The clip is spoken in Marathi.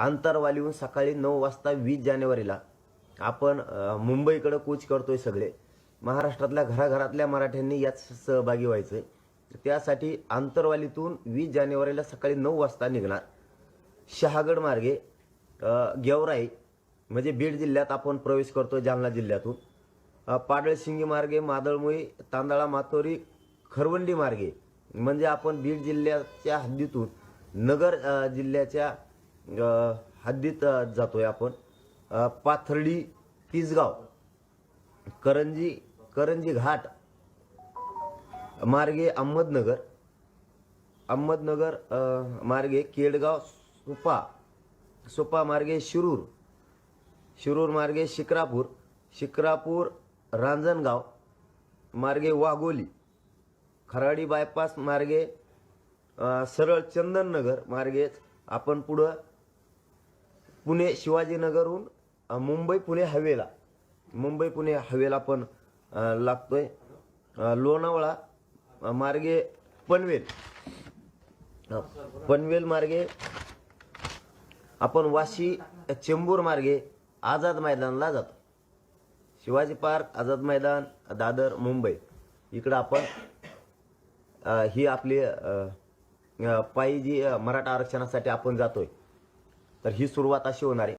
आंतरवालीहून सकाळी नऊ वाजता वीस जानेवारीला आपण मुंबईकडं मुंबईकडे कूच करतोय सगळे. महाराष्ट्रातल्या घराघरातल्या मराठ्यांनी यात सहभागी व्हायचं आहे त्यासाठी आंतरवालीतून वीस जानेवारीला सकाळी नऊ वाजता निघणार शहागड मार्गे गेवराई म्हणजे बीड जिल्ह्यात आपण प्रवेश करतो जालना जिल्ह्यातून. पाडळशिंगी मार्गे मादळमुई तांदळा मातोरी खरवंडी मार्गे. म्हणजे आपण बीड जिल्ह्याच्या हद्दीतून नगर जिल्ह्याच्या हद्दीत जातोय आपण. पाथर्डी तिसगाव करंजी करंजी घाट मार्गे अहमदनगर अहमदनगर मार्गे केडगाव सुपा सुपा मार्गे शिरूर शिरूर मार्गे शिक्रापूर शिक्रापूर रांजणगाव मार्गे वाघोली खराडी बायपास मार्गे सरळ चंदननगर मार्गेच आपण पुढं पुणे शिवाजीनगरहून मुंबई पुणे हवेला. मुंबई पुणे हवेला पण लागतोय. लोणावळा मार्गे पनवेल. पनवेल मार्गे आपण वाशी चेंबूर मार्गे आझाद मैदानला जातो. शिवाजी पार्क आझाद मैदान दादर मुंबई. इकडं आपण ही आपली पायी जी मराठा आरक्षणासाठी आपण जातोय. तर ही सुरुवात अशी होणार आहे.